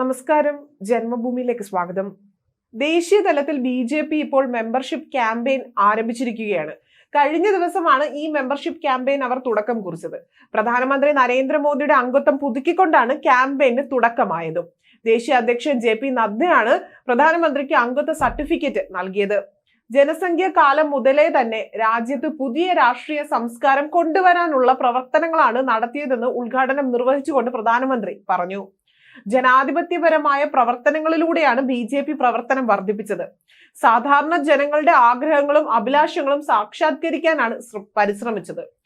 നമസ്കാരം. ജന്മഭൂമിയിലേക്ക് സ്വാഗതം. ദേശീയ തലത്തിൽ ബി ജെ പി ഇപ്പോൾ മെമ്പർഷിപ്പ് ക്യാമ്പയിൻ ആരംഭിച്ചിരിക്കുകയാണ്. കഴിഞ്ഞ ദിവസമാണ് ഈ മെമ്പർഷിപ്പ് ക്യാമ്പയിൻ അവർ തുടക്കം കുറിച്ചത്. പ്രധാനമന്ത്രി നരേന്ദ്രമോദിയുടെ അംഗത്വം പുതുക്കിക്കൊണ്ടാണ് ക്യാമ്പയിന് തുടക്കമായതും. ദേശീയ അധ്യക്ഷൻ ജെ പി നദ്ദയാണ് പ്രധാനമന്ത്രിക്ക് അംഗത്വ സർട്ടിഫിക്കറ്റ് നൽകിയത്. ജനസംഖ്യ കാലം മുതലേ തന്നെ രാജ്യത്ത് പുതിയ രാഷ്ട്രീയ സംസ്കാരം കൊണ്ടുവരാനുള്ള പ്രവർത്തനങ്ങളാണ് നടത്തിയതെന്ന് ഉദ്ഘാടനം നിർവഹിച്ചുകൊണ്ട് പ്രധാനമന്ത്രി പറഞ്ഞു. ജനാധിപത്യപരമായ പ്രവർത്തനങ്ങളിലൂടെയാണ് ബി ജെ പി പ്രവർത്തനം വർദ്ധിപ്പിച്ചത്. സാധാരണ ജനങ്ങളുടെ ആഗ്രഹങ്ങളും അഭിലാഷങ്ങളും സാക്ഷാത്കരിക്കാനാണ് ശ്ര- പരിശ്രമിച്ചത്.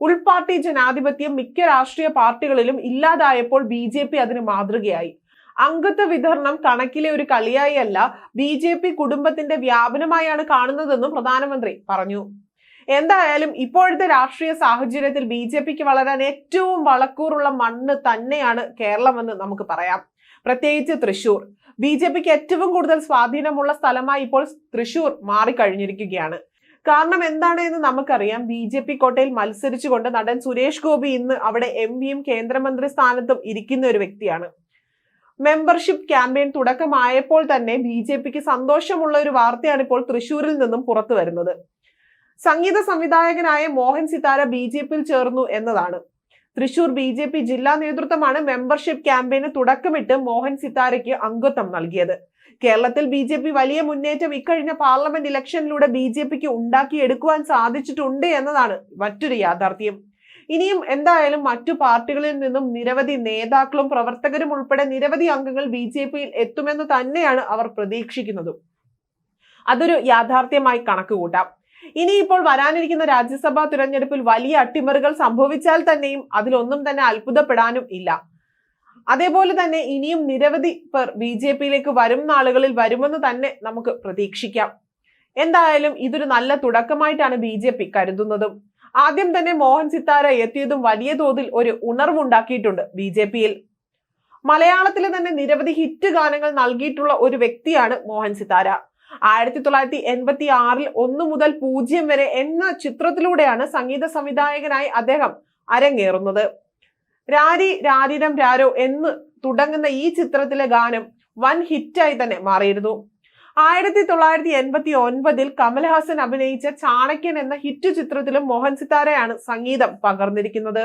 ഉൾപാർട്ടി ജനാധിപത്യം മിക്ക രാഷ്ട്രീയ പാർട്ടികളിലും ഇല്ലാതായപ്പോൾ ബി ജെ പി അതിന് മാതൃകയായി. അംഗത്വ വിതരണം കണക്കിലെ ഒരു കളിയായി അല്ല ബി ജെ പി കുടുംബത്തിന്റെ വ്യാപനമായാണ് കാണുന്നതെന്നും പ്രധാനമന്ത്രി പറഞ്ഞു. എന്തായാലും ഇപ്പോഴത്തെ രാഷ്ട്രീയ സാഹചര്യത്തിൽ ബി ജെ പിക്ക് വളരാൻ ഏറ്റവും വളക്കൂറുള്ള മണ്ണ് തന്നെയാണ് കേരളമെന്ന് നമുക്ക് പറയാം. പ്രത്യേകിച്ച് തൃശൂർ. ബി ജെ പിക്ക് ഏറ്റവും കൂടുതൽ സ്വാധീനമുള്ള സ്ഥലമായി ഇപ്പോൾ തൃശൂർ മാറിക്കഴിഞ്ഞിരിക്കുകയാണ്. കാരണം എന്താണ് എന്ന് നമുക്കറിയാം. ബി ജെ പി കോട്ടയിൽ മത്സരിച്ചുകൊണ്ട് നടൻ സുരേഷ് ഗോപി ഇന്ന് അവിടെ എം പിയും കേന്ദ്രമന്ത്രി സ്ഥാനത്തും ഇരിക്കുന്ന ഒരു വ്യക്തിയാണ്. മെമ്പർഷിപ്പ് ക്യാമ്പയിൻ തുടക്കമായപ്പോൾ തന്നെ ബി ജെ പിക്ക് സന്തോഷമുള്ള ഒരു വാർത്തയാണ് ഇപ്പോൾ തൃശൂരിൽ നിന്നും പുറത്തു വരുന്നത് സംഗീത സംവിധായകനായ മോഹൻ സിതാര ബി ജെ പിയിൽ ചേർന്നു എന്നതാണ്. തൃശൂർ ബി ജെ പി ജില്ലാ നേതൃത്വമാണ് മെമ്പർഷിപ്പ് ക്യാമ്പയിന് തുടക്കമിട്ട് മോഹൻ സിതാരയ്ക്ക് അംഗത്വം നൽകിയത്. കേരളത്തിൽ ബി ജെ പി വലിയ മുന്നേറ്റം ഇക്കഴിഞ്ഞ പാർലമെന്റ് ഇലക്ഷനിലൂടെ ബി ജെ പിക്ക് ഉണ്ടാക്കിയെടുക്കുവാൻ സാധിച്ചിട്ടുണ്ട് എന്നതാണ് മറ്റൊരു യാഥാർത്ഥ്യം. ഇനിയും എന്തായാലും മറ്റു പാർട്ടികളിൽ നിന്നും നിരവധി നേതാക്കളും പ്രവർത്തകരും ഉൾപ്പെടെ നിരവധി അംഗങ്ങൾ ബി ജെ പിയിൽ എത്തുമെന്ന് തന്നെയാണ് അവർ പ്രതീക്ഷിക്കുന്നതും. അതൊരു യാഥാർത്ഥ്യമായി കണക്കുകൂട്ടാം. ഇനിയിപ്പോൾ വരാനിരിക്കുന്ന രാജ്യസഭാ തിരഞ്ഞെടുപ്പിൽ വലിയ അട്ടിമറികൾ സംഭവിച്ചാൽ തന്നെയും അതിലൊന്നും തന്നെ അത്ഭുതപ്പെടാനും ഇല്ല. അതേപോലെ തന്നെ ഇനിയും നിരവധി പേർ ബി ജെ പിയിലേക്ക് വരും നാളുകളിൽ വരുമെന്ന് തന്നെ നമുക്ക് പ്രതീക്ഷിക്കാം. എന്തായാലും ഇതൊരു നല്ല തുടക്കമായിട്ടാണ് ബി ജെ പി കരുതുന്നതും. ആദ്യം തന്നെ മോഹൻ സിത്താര എത്തിയതും വലിയ തോതിൽ ഒരു ഉണർവുണ്ടാക്കിയിട്ടുണ്ട് ബി ജെ പിയിൽ. മലയാളത്തിലെ തന്നെ നിരവധി ഹിറ്റ് ഗാനങ്ങൾ നൽകിയിട്ടുള്ള ഒരു വ്യക്തിയാണ് മോഹൻ സിത്താര. ആയിരത്തി തൊള്ളായിരത്തി എൺപത്തി ആറിൽ ഒന്നു മുതൽ പൂജ്യം വരെ എന്ന ചിത്രത്തിലൂടെയാണ് സംഗീത സംവിധായകനായി അദ്ദേഹം അരങ്ങേറുന്നത്. രാരി രാരിരം രാരോ എന്ന് തുടങ്ങുന്ന ഈ ചിത്രത്തിലെ ഗാനം വൻ ഹിറ്റായി തന്നെ മാറിയിരുന്നു. ആയിരത്തി തൊള്ളായിരത്തി എൺപത്തി ഒൻപതിൽ കമൽഹാസൻ അഭിനയിച്ച ചാണക്യൻ എന്ന ഹിറ്റ് ചിത്രത്തിലും മോഹൻ സിത്താരയാണ് സംഗീതം പകർന്നിരിക്കുന്നത്.